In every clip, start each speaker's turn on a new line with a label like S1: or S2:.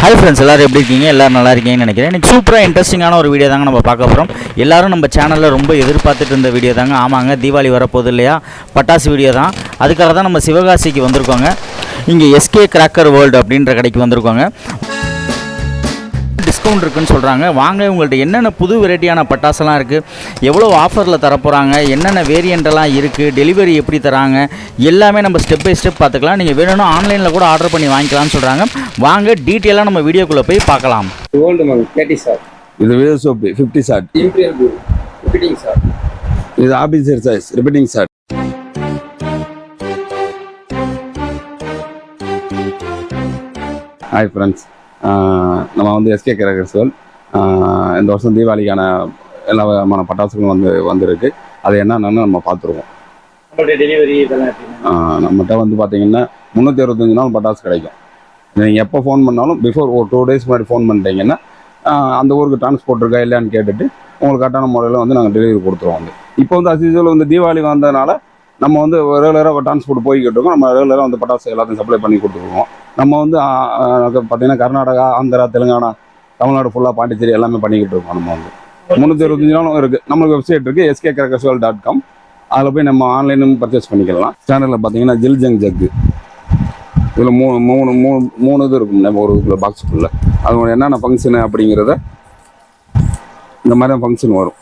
S1: Hi friends எல்லாரும் எப்படி இருக்கீங்க? எல்லோரும் நல்லா இருக்கீங்கன்னு நினைக்கிறேன். இன்னைக்கு சூப்பராக இன்ட்ரெஸ்டிங்கான ஒரு வீடியோ தாங்க நம்ம பார்க்க போகிறோம் எல்லாரும் நம்ம சேனலில் ரொம்ப எதிர்பார்த்துட்டு இருந்த வீடியோ தாங்க. ஆமாங்க தீபாவளி வரப்போகுது இல்லையா? பட்டாசு வீடியோ தான். அதுக்காக தான் நம்ம சிவகாசிக்கு வந்திருக்கோங்க. இங்கே எஸ்கே கிராக்கர் வேர்ல்டு அப்படின்ற கடைக்கு வந்திருக்கோங்க. டிஸ்கவுண்ட் இருக்குன்னு சொல்கிறாங்க வாங்க உங்கள்ட்ட என்னென்ன புது வெரைட்டியான பட்டாசெல்லாம் இருக்குது எவ்வளோ ஆஃபரில் தரப்போகிறாங்க என்னென்ன வேரியண்ட்டெல்லாம் இருக்குது டெலிவரி எப்படி தராங்க? எல்லாமே நம்ம ஸ்டெப் பை ஸ்டெப் பார்த்துக்கலாம். நீங்கள் வேணும்னா ஆன்லைனில் கூட ஆர்டர் பண்ணி வாங்கிக்கலாம்னு சொல்கிறாங்க வாங்க டீட்டெயிலாக நம்ம வீடியோக்குள்ளே போய் பார்க்கலாம்.
S2: ஓல்டு மேம் தேர்ட்டி சார்
S3: இது ஃபிஃப்டி
S2: இம்பீரியல் சார்
S3: இது officer size repeating shot hi friends நம்ம வந்து எஸ்கே கிரகர்ஸ்வல் இந்த வருஷம் தீபாவளிக்கான எல்லா விதமான பட்டாசுகளும் வந்து வந்திருக்கு. அது என்னென்னு நம்ம பார்த்துருவோம். நம்மகிட்ட வந்து பார்த்தீங்கன்னா முந்நூற்றி அறுபத்தஞ்சு நாள் பட்டாசு கிடைக்கும். நீங்கள் எப்போ ஃபோன் பண்ணாலும் பிஃபோர் ஒரு டூ டேஸ் முன்னாடி ஃபோன் பண்ணிட்டீங்கன்னா அந்த ஊருக்கு டிரான்ஸ்போர்ட் இருக்கா இல்லையான்னு கேட்டுட்டு உங்களுக்கு கரெக்டான முறையில் வந்து நாங்கள் டெலிவரி கொடுத்துருவோம் வந்து. இப்போ வந்து அசிசுவல் வந்து தீபாவளி வந்ததுனால நம்ம வந்து ரெகுலராக டிரான்ஸ்போர்ட் போய்கிட்டு இருக்கோம். நம்ம ரெகுலராக வந்து பட்டாசு எல்லாத்தையும் சப்ளை பண்ணி கொடுத்துருவோம். நம்ம வந்து பார்த்தீங்கன்னா கர்நாடகா ஆந்திரா தெலுங்கானா தமிழ்நாடு ஃபுல்லாக பாண்டிச்சேரி எல்லாமே பண்ணிக்கிட்டு இருக்கோம் நம்ம வந்து. முந்நூற்றி இருபத்தஞ்சு நாளும் இருக்குது நம்மளுக்கு வெப்சைட் இருக்குது எஸ்கே கிரகஸ்வல் டாட் காம் அதில் போய் நம்ம ஆன்லைனும் பர்ச்சேஸ் பண்ணிக்கலாம். சேனலில் பார்த்தீங்கன்னா ஜில் ஜங் ஜக்கு. இதில் மூணு மூணு மூணு மூணு இது இருக்கும். நம்ம ஒரு இதுக்குள்ள பாக்ஸுக்குள்ளே அதோட என்னென்ன ஃபங்க்ஷனு அப்படிங்கிறத இந்த மாதிரி தான் ஃபங்க்ஷன் வரும்.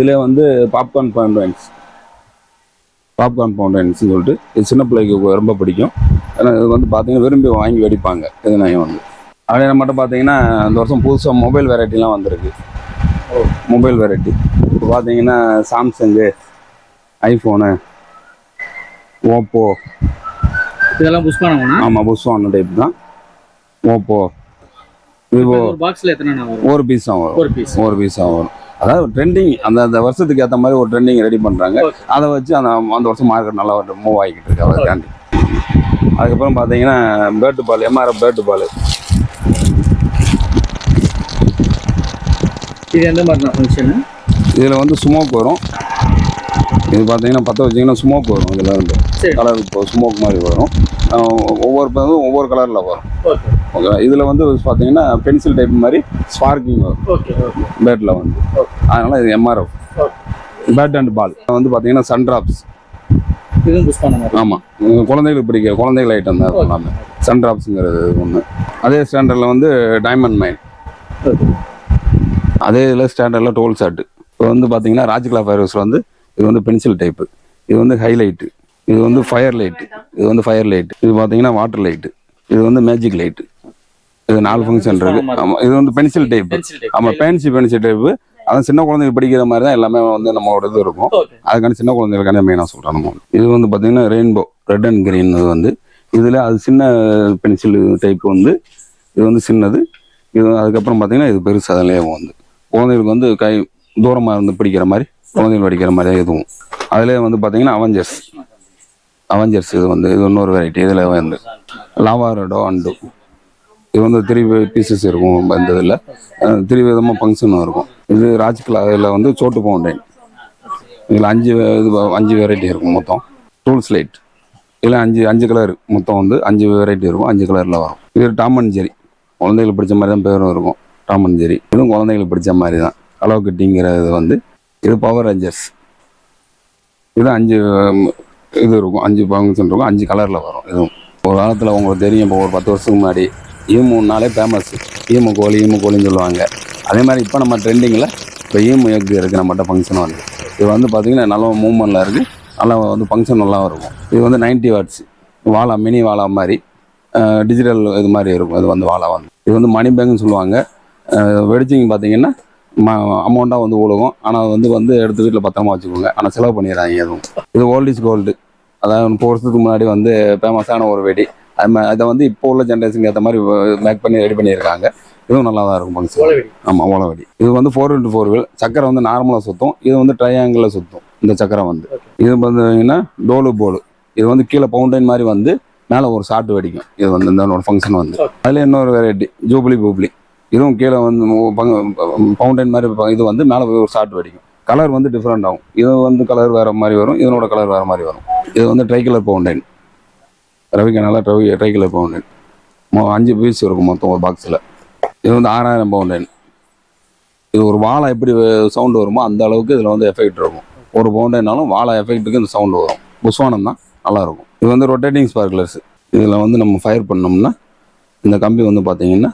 S3: இதில் வந்து பாப்கார்ன் ஃபவுண்டன்ஸ் பாப்கார்ன் ஃபவுண்டன்ஸ்னு சொல்லிட்டு இது சின்ன பிள்ளைக்கு ரொம்ப பிடிக்கும். ஏன்னா இது வந்து பார்த்தீங்கன்னா விரும்பி வாங்கி வெடிப்பாங்க இது நான் வந்து அப்படியே நம்மகிட்ட பார்த்தீங்கன்னா இந்த வருஷம் புதுசாக மொபைல் வெரைட்டிலாம் வந்திருக்கு. மொபைல் வெரைட்டி இப்போ பார்த்தீங்கன்னா சாம்சங்கு ஐஃபோனு ஓப்போ
S2: இதெல்லாம் புஷ் பண்ணணும்னா
S3: ஆமாம் புஷ்வான டைப் தான். ஓப்போ விவோ
S2: பாக்ஸ்ல எத்தனை
S3: ஒரு பீஸ் தான் வரும்.
S2: ஒரு பீஸ்
S3: ஒரு பீஸ் தான் வரும். அதாவது ட்ரெண்டிங் அந்த அந்த வருஷத்துக்கு ஏற்ற மாதிரி ஒரு ட்ரெண்டிங் ரெடி பண்ணுறாங்க. அதை வச்சு அந்த அந்த வருஷம் மார்க்கெட் நல்லா மூவ் ஆகிக்கிட்டு இருக்கு. அதுக்காண்டி அதுக்கப்புறம் பார்த்தீங்கன்னா bat ball MRF bat ball
S2: இது எந்த மாதிரி ஃபங்க்ஷனு
S3: இதில் வந்து ஸ்மோக் வரும். இது பார்த்தீங்கன்னா பற்ற வச்சிங்கன்னா ஸ்மோக் வரும் இதில் இருந்து. கலர் இப்போ ஸ்மோக் மாதிரி வரும். ஒவ்வொரு பதும் ஒவ்வொரு கலரில் வரும்.
S2: ஓகே
S3: ஓகே இதில் வந்து பார்த்தீங்கன்னா பென்சில் டைப் மாதிரி ஸ்பார்க்கிங் வரும். பேட்டில் வந்து. அதனால் இது எம்ஆர்எஃப் பேட் அண்ட் பால் வந்து பார்த்தீங்கன்னா சன் ட்ராப்ஸ் ஆமாம் குழந்தைகளுக்கு பிடிக்க குழந்தைகள் ஐட்டம் தான் எல்லாமே. சன் ட்ராப்ஸுங்கிறது ஒன்று அதே ஸ்டாண்டர்டில் வந்து டைமண்ட் மைன் அதே இதில் ஸ்டாண்டர்டில் டோல் ஷாட்டு இப்போ வந்து பார்த்தீங்கன்னா ராஜ்கிலா ஃபயர்ஸில் வந்து இது வந்து பென்சில் டைப்பு இது வந்து ஹைலைட்டு இது வந்து ஃபயர் லைட்டு இது வந்து ஃபயர் லைட் இது பார்த்தீங்கன்னா வாட்டர் லைட்டு இது வந்து மேஜிக் லைட்டு இது நாலு ஃபங்க்ஷன் இருக்கு ஆமாம் இது வந்து பென்சில் டைப்
S2: பென்சில் டைப்
S3: ஆமாம் பேன்சி பென்சில் டைப்பு அதான் சின்ன குழந்தைங்க படிக்கிற மாதிரி தான் எல்லாமே வந்து நம்மளோட இது இருக்கும் அதுக்கான சின்ன குழந்தைகளுக்கான மெயினாக சொல்கிறேன் நம்ம இது வந்து பார்த்தீங்கன்னா ரெயின்போ ரெட் அண்ட் கிரீன் இது வந்து இதில் அது சின்ன பென்சில் டைப் வந்து இது வந்து சின்னது இது அதுக்கப்புறம் பார்த்தீங்கன்னா இது பெருசு அதுலேயே வந்து குழந்தைகளுக்கு வந்து கை தூரமாக இருந்து பிடிக்கிற மாதிரி குழந்தைகள் படிக்கிற மாதிரி இதுவும் அதுலேயே வந்து பார்த்தீங்கன்னா அவெஞ்சர்ஸ் அவெஞ்சர்ஸ் இது வந்து இது இன்னொரு வெரைட்டி இதில் வந்து லாவாரடோ அண்டு இது வந்து த்ரீ பீசஸ் இருக்கும். இந்த இதில் த்ரீ விதமாக ஃபங்க்ஷனும் இருக்கும். இது ராஜ்கிலா இதில் வந்து சோட்டு பவுண்டைன் இதில் அஞ்சு இது அஞ்சு வெரைட்டி இருக்கும் மொத்தம். டூல்ஸ் லைட் இதில் அஞ்சு அஞ்சு கலர் மொத்தம் வந்து அஞ்சு வெரைட்டி இருக்கும். அஞ்சு கலரில் வரும். இது டாம் அண்ட் ஜெரி குழந்தைகளுக்கு பிடிச்ச மாதிரி தான் பேரும் இருக்கும். டாமன் ஜெரி இதுவும் குழந்தைகளுக்கு பிடிச்ச மாதிரி தான் கலவு கட்டிங்கிறது வந்து இது பவர் ரேஞ்சர்ஸ் இது அஞ்சு இது இருக்கும். அஞ்சு ஃபங்க்ஷன் இருக்கும். அஞ்சு கலரில் வரும் இதுவும் ஒரு காலத்தில் உங்களுக்கு தெரியும். இப்போ ஒரு பத்து வருஷத்துக்கு முன்னாடி ஈமுன்னாலே ஃபேமஸ் ஈமு கோழி ஈமு கோழின்னு சொல்லுவாங்க. அதே மாதிரி இப்போ நம்ம ட்ரெண்டிங்கில் இப்போ ஈமு எக் இருக்குது நம்மகிட்ட ஃபங்க்ஷன் வந்து. இது வந்து பார்த்திங்கன்னா நல்ல மூவ்மெண்ட்டில் இருக்குது நல்லா வந்து ஃபங்க்ஷன் நல்லா இருக்கும். இது வந்து 90 வாட்ஸ் வாழா மினி வாழா மாதிரி டிஜிட்டல் இது மாதிரி இருக்கும். இது வந்து வாழா வந்து. இது வந்து மணி பேங்க்னு சொல்லுவாங்க. வெடிச்சிங்க பார்த்தீங்கன்னா அமௌண்ட்டாக வந்து ஒழுகும் ஆனால் வந்து வந்து எடுத்து வீட்டில் பத்திரமா வச்சுக்கோங்க. ஆனால் செலவு பண்ணிடுறாங்க எதுவும். இது ஓல்ட் இஸ் கோல்டு அதாவது முப்பது வருஷத்துக்கு முன்னாடி வந்து ஃபேமஸான ஒரு வெடி. அது அதை வந்து இப்போ உள்ள ஜென்ரேஷனுக்கு ஏற்ற மாதிரி மேக் பண்ணி ரெடி பண்ணியிருக்காங்க. இதுவும் நல்லா தான் இருக்கும் ஃபங்க்ஷன்
S2: ஓலவெடி
S3: ஆமாம் ஓலவடி இது வந்து ஃபோர் இன்ட்டு ஃபோர் வீல் சக்கரை வந்து நார்மலாக சுற்றும் இது வந்து ட்ரையாங்கிளில் சுற்றும் இந்த சக்கரை வந்து. இது பார்த்தீங்கன்னா டோலு போலு இது வந்து கீழே பவுண்டைன் மாதிரி வந்து மேலே ஒரு சாட்டு வெடிக்கும். இது வந்து இந்த ஃபங்க்ஷன் வந்து. அதில் இன்னொரு வெரைட்டி ஜூப்ளி பூப்ளி இதுவும் கீழே வந்து பவுண்டைன் மாதிரி இது வந்து மேலே ஒரு ஷார்ட் வெடிக்கும். கலர் வந்து டிஃப்ரெண்ட் ஆகும். இது வந்து கலர் வேறு மாதிரி வரும். இதனோட கலர் வேறு மாதிரி வரும். இது வந்து ட்ரை கலர் பவுண்டைன் ரவி நல்லா ரவி ட்ரை கலர் பவுண்டைன் அஞ்சு பீஸ் இருக்கும் மொத்தம் ஒரு பாக்ஸில் இது வந்து ஆறாயிரம் பவுண்டன் இது ஒரு வாழை எப்படி சவுண்டு வருமோ அந்த அளவுக்கு இதில் வந்து எஃபெக்ட் இருக்கும். ஒரு பவுண்டைனாலும் வாழை எஃபெக்ட்டுக்கு இந்த சவுண்டு வரும். புஸ்வானம் தான் நல்லாயிருக்கும் இது வந்து ரொட்டேட்டிங் ஸ்பார்க்லர்ஸ் இதில் வந்து நம்ம ஃபயர் பண்ணோம்னா இந்த கம்பி வந்து பார்த்தீங்கன்னா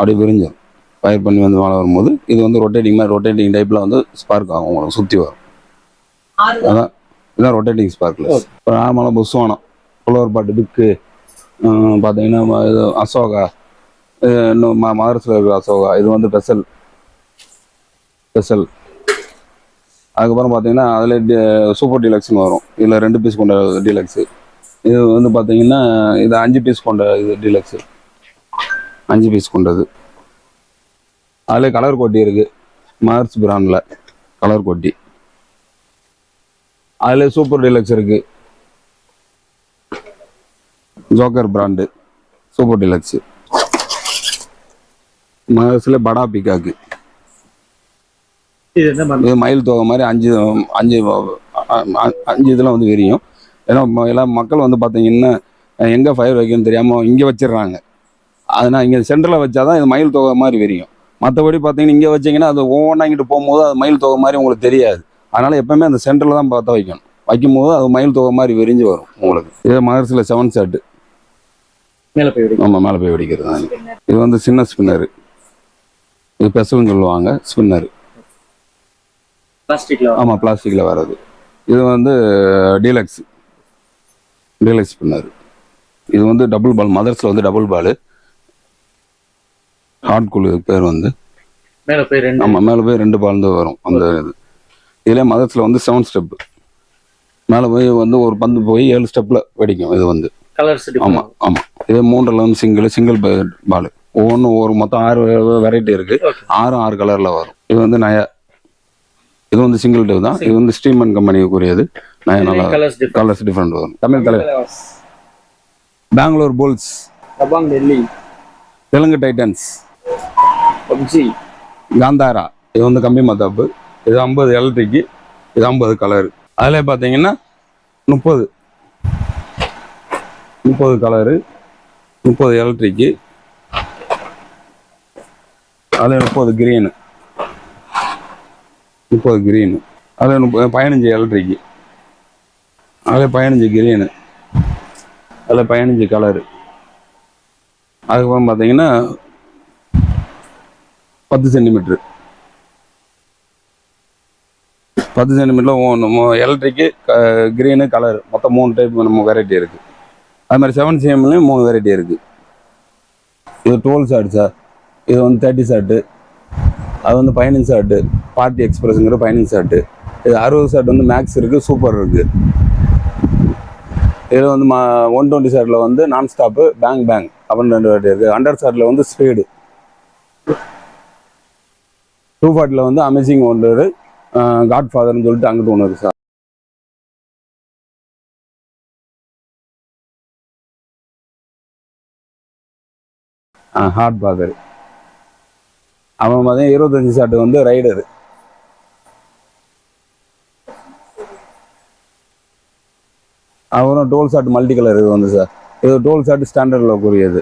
S3: அப்படியே விரிஞ்சிடும் ஃபயர் பண்ணி வந்து வாழை வரும்போது இது வந்து ரொட்டேட்டிங் மாதிரி ரொட்டேட்டிங் டைப்பில் வந்து ஸ்பார்க் ஆகும் உங்களுக்கு சுற்றி வரும். அதான் இதான் ரொட்டேட்டிங் ஸ்பார்க்லர்ஸ் இப்போ நார்மலாக புஸ்வானம் புலவர் பாட்டு பிக்கு பார்த்தீங்கன்னா இது அசோகா இன்னும் ம மதரசில் இருக்கிற அசோகா இது வந்து பெசல். பெசல். அதுக்கப்புறம் பார்த்தீங்கன்னா அதில் சூப்பர் டீலக்ஸ்னு வரும். இதில் ரெண்டு பீஸ் கொண்ட டீலக்ஸு இது வந்து பார்த்தீங்கன்னா இது அஞ்சு பீஸ் கொண்ட இது டீலக்ஸு அஞ்சு பீஸ் கொண்டது. அதில் கலர் கொட்டி இருக்குது மார்ச் பிராண்டில் கலர் கொட்டி. அதில் சூப்பர் டீலக்ஸ் இருக்குது ஜோக்கர் பிராண்டு சூப்பர் டீலக்ஸு மார்ச்சில் படா பிகாக்கு
S2: இது
S3: மயில் தொகை மாதிரி அஞ்சு அஞ்சு அஞ்சு இதெல்லாம் வந்து விரியும். ஏன்னா எல்லாம் மக்கள் வந்து பார்த்தீங்கன்னா எங்கே ஃபயர் வைக்கணும்னு தெரியாமல் இங்கே வச்சிடுறாங்க. அதனால் இங்கே சென்டரில் வச்சா தான் இது மயில் தொகை மாதிரி விரியும். மற்றபடி பார்த்தீங்கன்னா இங்கே வச்சீங்கன்னா அது ஒவ்வொன்றா இங்கிட்டு போகும்போது அது மயில் தொகை மாதிரி உங்களுக்கு தெரியாது. அதனால் எப்பவுமே அந்த சென்டரில் தான் பார்த்து வைக்கணும். வைக்கும்போது அது மயில் தொகை மாதிரி விரிஞ்சு வரும் உங்களுக்கு. இது மகர்ஸில் செவன் செட்டு
S2: மேலே போய்
S3: நம்ம மேலே போய் வெடிக்கிறது தான். இது வந்து சின்ன ஸ்பின்னரு இது பெசல்னு சொல்லுவாங்க ஸ்பின்னர்
S2: பிளாஸ்டிக்ல
S3: ஆமாம் பிளாஸ்டிக்கில் வர்றது. இது வந்து டீலக்ஸ் டீலக்ஸ் பண்ணார் இது வந்து டபுள் பால் மதர்ஸில் வந்து டபுள் பால் ஹார்ட் குழு பேர் வந்து.
S2: மேலே போய் ரெண்டு.
S3: ஆமாம் மேலே போய் ரெண்டு பால் தான் வரும் அந்த இது. இதிலே மதர்ஸில் வந்து செவன் ஸ்டெப்பு மேலே போய் வந்து ஒரு பந்து போய் ஏழு ஸ்டெப்பில் வெடிக்கும் இது வந்து.
S2: கலர்ஸ்
S3: ஆமாம் ஆமாம் இது மூன்றில் வந்து சிங்கிள் சிங்கிள் பால் ஒவ்வொன்றும் ஒரு மொத்தம் ஆறு வெரைட்டி இருக்குது. ஆறும் ஆறு கலரில் வரும். இது வந்து நயா இது வந்து சிங்கிள் டேவ் தான். இது வந்து ஸ்டீமன் கம்பெனிக்குரியது நயா நல்லா
S2: கலர்ஸ் டிஃபரெண்ட்
S3: கலர்ஸ் டிஃப்ரெண்ட் வரும். Tamil colour Bengaluru Bulls
S2: Delhi
S3: Telugu Titans
S2: PUBG
S3: Kantara. இது வந்து கம்பி மத்தாப்பு. இது ஐம்பது எலக்ட்ரிக்கு. இது ஐம்பது கலர். அதில் பார்த்தீங்கன்னா முப்பது. முப்பது கலரு. முப்பது எலக்ட்ரிக்கு. அதில் முப்பது கிரீனு முப்பது கிரீனு அதில் முப்பது பதினஞ்சு எலக்ட்ரிக்கு. அதில் பதினஞ்சு கிரீனு அதில் பதினஞ்சு கலரு. அதுக்கப்புறம் பார்த்தீங்கன்னா பத்து சென்டிமீட்ரு பத்து சென்டிமீட்டரில் எலக்ட்ரிக்கு க்ரீனு கலர். மொத்தம் மூணு டைப் நம்ம வெரைட்டி இருக்குது அது மாதிரி செவன் சிஎம்லேயும் மூணு வெரைட்டி இருக்குது இது டுவெல் ஷாட் சார் இது வந்து தேர்ட்டி ஷாட்டு அது வந்து பதினஞ்சு ஷாட்டு பார்ட்டி எக்ஸ்பிரஸுங்கிற பதினஞ்சு ஷாட்டு இது அறுபது ஷாட் வந்து மேக்ஸ் இருக்குது சூப்பர் இருக்குது இதில் வந்து மா ஒன் டுவெண்ட்டி ஷாட்டில் வந்து நான் ஸ்டாப்பு பேங் பேங் அப்படின்னு ரெண்டு வெரைட்டி இருக்குது ஹண்ட்ரட் ஷாட்டில் வந்து ஸ்பீடு டூ ஃபார்ட்டியில் வந்து அமேசிங் ஒன்று காட் ஃபாதர்னு சொல்லிட்டு அங்கிட்டு ஒன்று சார். ஆ ஹார்ட் ஃபாதர் அவன் பார்த்தீங்கன்னா இருபத்தஞ்சி ஷாட்டு வந்து ரைடரு அப்புறம் டோல் ஷாட் மல்டி கலர் இது வந்து சார். இது டோல் ஷாட் ஸ்டாண்டர்டில் கூடியது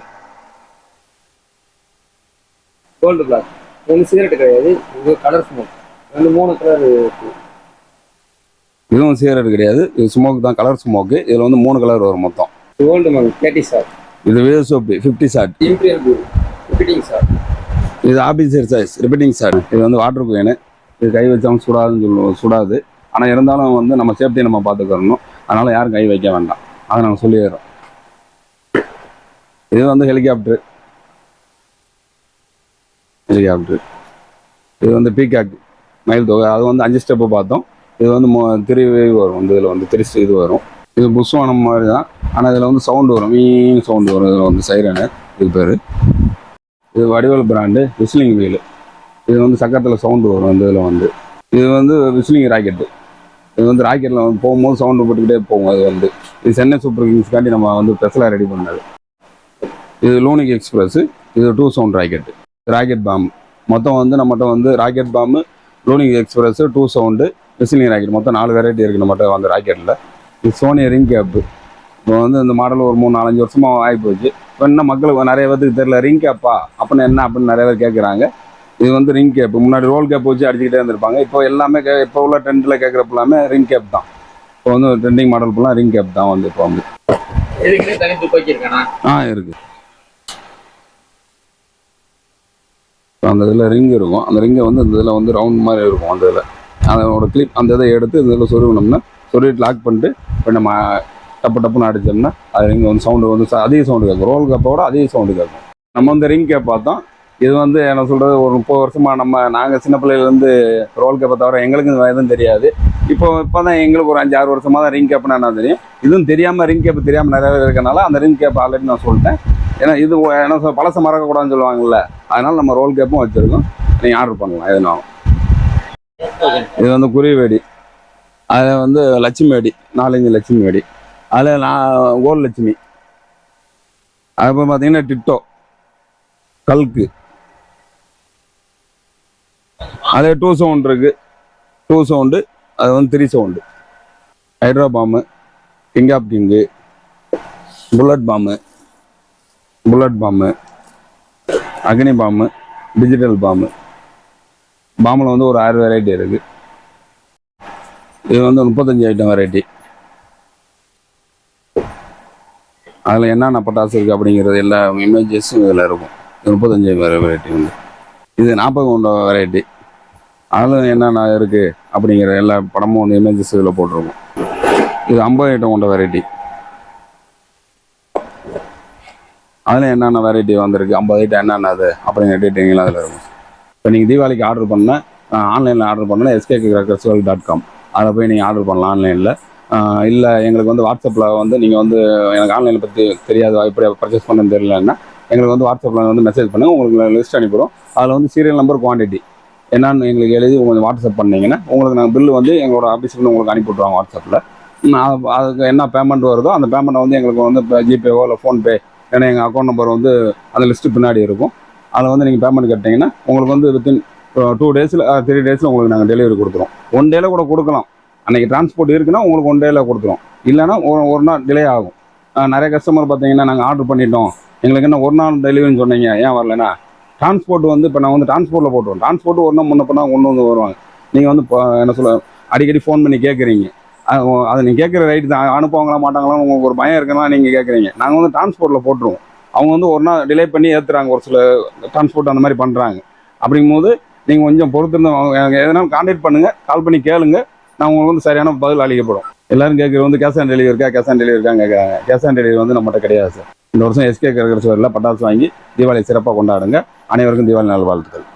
S2: கோல்டு பிளாக் இது சிகரெட் கிடையாது இது கலர் ஸ்மோக் ரெண்டு மூணு கலர்
S3: இதுவும் சீரட் கிடையாது இது ஸ்மோக் தான் கலர் ஸ்மோக்கு இதில் வந்து மூணு கலர் வரும் மொத்தம்.
S2: கோல்டு மகு தேர்ட்டி சார்
S3: இது வித soap fifty shot
S2: imperial blue repeating shot
S3: இது ஆபீசர் சைஸ் ரிப்பீட்டிங் ஷாட் இது வந்து வாட்டர் குவேனு இது கை வச்சாலும் சுடாதுன்னு சொல்லுவோம் சுடாது. ஆனால் இருந்தாலும் வந்து நம்ம சேஃப்டியை நம்ம பார்த்துக்கறணும் அதனால் யாரும் கை வைக்க வேண்டாம். அதை நாங்கள் சொல்லிடுறோம். இது வந்து ஹெலிகாப்டர் ஹெலிகாப்டர் இது வந்து பீகாக் மயில் தொகை அது வந்து அஞ்சு ஸ்டெப்பு பார்த்தோம். இது வந்து மொ திருவி வரும். வந்து இதில் வந்து திரு இது வரும். இது புஷ்வானம் மாதிரி தான் ஆனால் இதில் வந்து சவுண்டு வரும். மீன் சவுண்டு வரும். இதில் வந்து சைரனு இது பேர். இது வடிவல் பிராண்டு விஸ்லிங் வீல் இது வந்து சக்கரத்தில் சவுண்டு வரும். இந்த இதில் வந்து. இது வந்து விஸ்லிங் ராக்கெட்டு இது வந்து ராக்கெட்டில் வந்து போகும்போது சவுண்டு போட்டுக்கிட்டே போகும். அது வந்து. இது சென்னை சூப்பர் கிங்ஸ்க்காண்டி நம்ம வந்து ஸ்பெஷலாக ரெடி பண்ணது. இது லூனிக் எக்ஸ்பிரஸ்ஸு இது two sound rocket rocket bomb. மொத்தம் வந்து நம்மகிட்ட வந்து rocket bomb Lunik express two sound whistling rocket. மொத்தம் நாலு வெரைட்டி இருக்குது நம்மகிட்ட அந்த ராக்கெட்டில் இது சோனி ரிங் கேப்பு இப்போ வந்து இந்த மாடல் ஒரு மூணு நாலஞ்சு வருஷமா ஆகி போச்சு இப்போ இன்னும் மக்களுக்கு நிறைய பேருக்கு தெரியல ரிங் கேப்பா? அப்படின்னு என்ன அப்படின்னு நிறைய பேர் கேட்குறாங்க இது வந்து ரிங் கேப். முன்னாடி ரோல் கேப் வச்சு அடிச்சுக்கிட்டே இருந்திருப்பாங்க. இப்போ எல்லாமே கே இப்போ உள்ள ட்ரெண்டில் கேட்குறப்ப எல்லாமே ரிங் கேப் தான். இப்போ வந்து ட்ரெண்டிங் மாடல் ஃபுல்லாக ரிங் கேப் தான் வந்து இப்போ வந்து. ஆ இருக்கு. அந்த இதில் ரிங் இருக்கும். அந்த ரிங்கை வந்து அந்த இதில் வந்து ரவுண்ட் மாதிரி இருக்கும் அந்த இதில். அதோட கிளிப் அந்த இதை எடுத்து இந்த இதில் சொருவினோம்னா சொருவிட்டு லாக் பண்ணிட்டு இப்போ நம்ம டப்பு டப்புன்னு அடித்தோம்னா அது ரிங் வந்து சவுண்டு வந்து அதிக சவுண்டு கேட்கும் ரோல் கேப்போட அதிக சவுண்டு கேட்கும் நம்ம வந்து ரிங் கேப் பார்த்தோம். இது வந்து என்ன சொல்கிறது ஒரு முப்பது வருஷமாக நம்ம நாங்கள் சின்ன பிள்ளையிலேருந்து ரோல் கேப்பை தவிர எங்களுக்கு இந்த எதுவும் தெரியாது. இப்போ இப்போ தான் எங்களுக்கு ஒரு அஞ்சு ஆறு வருஷமாக தான் ரிங் கேப்னா என்ன தெரியும்? இதுவும் தெரியாமல் ரிங் கேப் தெரியாமல் நிறைய பேர் இருக்கனால அந்த ரிங் கேப் ஆல்ரெடி நான் சொல்லிட்டேன். ஏன்னா இது ஏன்னா என்ன சொல் பழச மறக்கக்கூடாதுன்னு சொல்லுவாங்கல்ல. அதனால நம்ம ரோல் கேப்பும் வச்சுருக்கோம். நீங்கள் ஆர்டர் பண்ணலாம் எதுனாலும். இது வந்து குருவிவேடி. அதில் வந்து லட்சுமி வெடி நாலஞ்சு லட்சுமி வெடி. அதில் நான் ஓல் லட்சுமி அதுக்கப்புறம் பார்த்தீங்கன்னா டிட்டோ. கல்கு. அதே டூ சவுண்ட் இருக்கு. டூ சவுண்டு அது வந்து three sound hydra bomb king of king bullet bomb bullet bomb Agni bomb digital பாம்பு பாம்பில் வந்து ஒரு ஆறு வெரைட்டி இருக்குது இது வந்து முப்பத்தஞ்சு ஐட்டம் வெரைட்டி அதில் என்னென்ன பட்டாசு இருக்குது அப்படிங்கிறது எல்லா இமேஜஸும் இதில் இருக்கும். முப்பத்தஞ்சு வெரைட்டி வந்து. இது நாற்பது கொண்ட வெரைட்டி அதில் என்னென்ன இருக்குது அப்படிங்கிற எல்லா படமும் வந்து இமேஜஸ் இதில் போட்டிருக்கும். இது ஐம்பது ஐட்டம் கொண்ட வெரைட்டி அதில் என்னென்ன வெரைட்டி வந்திருக்கு? ஐம்பது ஐட்டம் என்னென்ன அது? அப்படிங்கிற டீட்டெயிலாம் அதில் இருக்கும். இப்போ நீங்கள் தீபாவளிக்கு ஆர்டர் பண்ண ஆன்லைனில் ஆர்டர் பண்ணால் எஸ்கே கிரக்கர்ஸ்வல் டாட் காம் அதில் போய் நீங்கள் ஆர்டர் பண்ணலாம் ஆன்லைனில் இல்லை எங்களுக்கு வந்து வாட்ஸ்அப்பில் வந்து நீங்கள் வந்து எனக்கு ஆன்லைனில் பற்றி தெரியாது எப்படி பர்ச்சேஸ் பண்ணணும்னு தெரியலன்னா எங்களுக்கு வந்து வாட்ஸ்அப்பில் வந்து மெசேஜ் பண்ணுங்கள் உங்களுக்கு லிஸ்ட் அனுப்பிடுவோம் அதில் வந்து சீரியல் நம்பர் குவான்டிட்டி என்னன்னு எங்களுக்கு எழுதி உங்களுக்கு வாட்ஸ்அப் பண்ணிங்கன்னா உங்களுக்கு நாங்கள் பில்லு வந்து எங்களோட ஆஃபீஸுக்கு உங்களுக்கு அனுப்பிவிட்ருவாங்க வாட்ஸ்அப்பில் நான் அதுக்கு என்ன பேமெண்ட் வருதோ அந்த பேமெண்ட்டை வந்து எங்களுக்கு வந்து இப்போ ஜிபேவோ இல்லை ஃபோன்பே ஏன்னா எங்கள் அக்கௌண்ட் நம்பர் வந்து அந்த லிஸ்ட்டு பின்னாடி இருக்கும். அதில் வந்து நீங்கள் பேமெண்ட் கட்டிங்கன்னா உங்களுக்கு வந்து வித்தின் டூ டேஸில் த்ரீ டேஸில் உங்களுக்கு நாங்கள் டெலிவரி கொடுத்துருவோம். ஒன் டேல கூட கொடுக்கலாம். அன்றைக்கி டிரான்ஸ்போர்ட் இருக்குன்னா உங்களுக்கு ஒன் டேல கொடுத்துருவோம். இல்லைன்னா ஒரு ஒரு நாள் டிலே ஆகும். நிறைய கஸ்டமர் பார்த்தீங்கன்னா நாங்கள் ஆர்டர் பண்ணிட்டோம். எங்களுக்கு என்ன ஒரு நாள் டெலிவரின்னு சொன்னீங்க ஏன் வரலனா டிரான்ஸ்போர்ட் வந்து இப்போ நான் வந்து டிரான்ஸ்போர்ட்டில் போட்டுருவோம் டிரான்ஸ்போர்ட் ஒன்றும் நாள் முன்ன பண்ணா கொண்டு வந்து வருவாங்க. நீங்கள் வந்து இப்போ என்ன சொல்ல அடிக்கடி ஃபோன் பண்ணி கேட்குறீங்க அதை நீங்கள் கேட்குற ரைட்டு தான். அனுப்புவாங்களா மாட்டாங்களா உங்களுக்கு ஒரு பயம் இருக்குன்னா நீங்கள் கேட்குறீங்க நாங்கள் வந்து டிரான்ஸ்போர்ட்டில் போட்டுருவோம். அவங்க வந்து ஒரு நாள் டிலே பண்ணி ஏற்றுறாங்க ஒரு சில டிரான்ஸ்போர்ட் அந்த மாதிரி பண்ணுறாங்க அப்படிங்கும்போது நீங்கள் கொஞ்சம் பொறுத்திருந்து எனக்கு எதனாலும் கான்டாக்ட் பண்ணுங்கள் கால் பண்ணி கேளுங்க. நான் உங்களுக்கு வந்து சரியான பதில் அளிக்கப்படும். எல்லாரும் கேட்குறது வந்து கேஷ் ஆன் டெலிவரி இருக்கா கேஷ் ஆன் டெலிவரி இருக்காங்க கேஷ் ஆன் டெலிவரி வந்து நம்மகிட்ட கிடையாது சார் இந்த வருஷம் எஸ்கே கரகர் பட்டாசு வாங்கி தீபாவளி சிறப்பாக கொண்டாடுங்க. அனைவருக்கும் தீபாவளி நாள் வாழ்த்துக்கள்